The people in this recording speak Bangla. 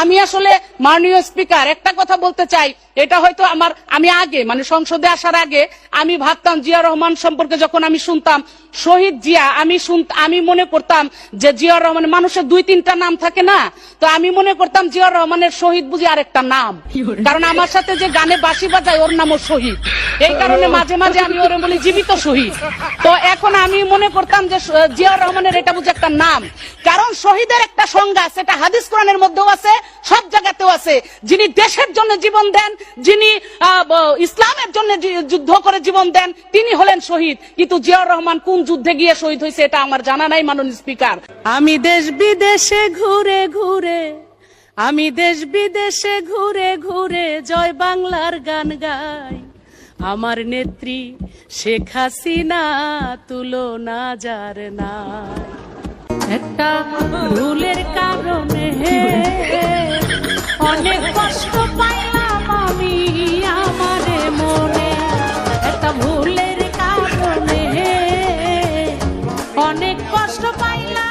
আমি আসলে মাননীয় স্পিকার, একটা কথা বলতে চাই। এটা হয়তো আমার, আমি আগে মানে সংসদে আসার আগে, আমি ভাবতাম জিয়া রহমান সম্পর্কে যখন আমি শুনতাম, শহীদ জিয়া, আমি আমি মনে করতাম যে জিয়াউর রহমান মানুষের দুই তিনটা নাম থাকে না? তো আমি মনে করতাম জিয়াউর রহমানের শহীদ বুঝি আরেকটা নাম। কারণ আমার সাথে যে গানে বাসি বাজায়, ওর নামও শহীদ। এই কারণে মাঝে মাঝে আমি ওরে বলি জীবিত শহীদ। তো এখন আমি মনে করতাম যে জিয়াউর রহমানের এটা বুঝি একটা নাম। কারণ শহীদের একটা সংজ্ঞা এটা হাদিস কোরআনের মধ্যেও আছে সব জায়গাতেও আছে। যিনি দেশের জন্য জীবন দেন, যিনি ইসলামের জন্য যুদ্ধ করে জীবন দেন, তিনি হলেন শহীদ। কিন্তু জিয়াউর রহমান কোন যুদ্ধে গিয়ে শহীদ হয়েছে এটা আমার জানা নাই, মাননীয় স্পিকার। আমি দেশ বিদেশে ঘুরে ঘুরে, আমি দেশ বিদেশে ঘুরে ঘুরে জয় বাংলার গান গাই। আমার নেত্রী শেখ হাসিনা তুলনা যার না একটা রুলের কারণে অনেক কষ্ট পাইলাম।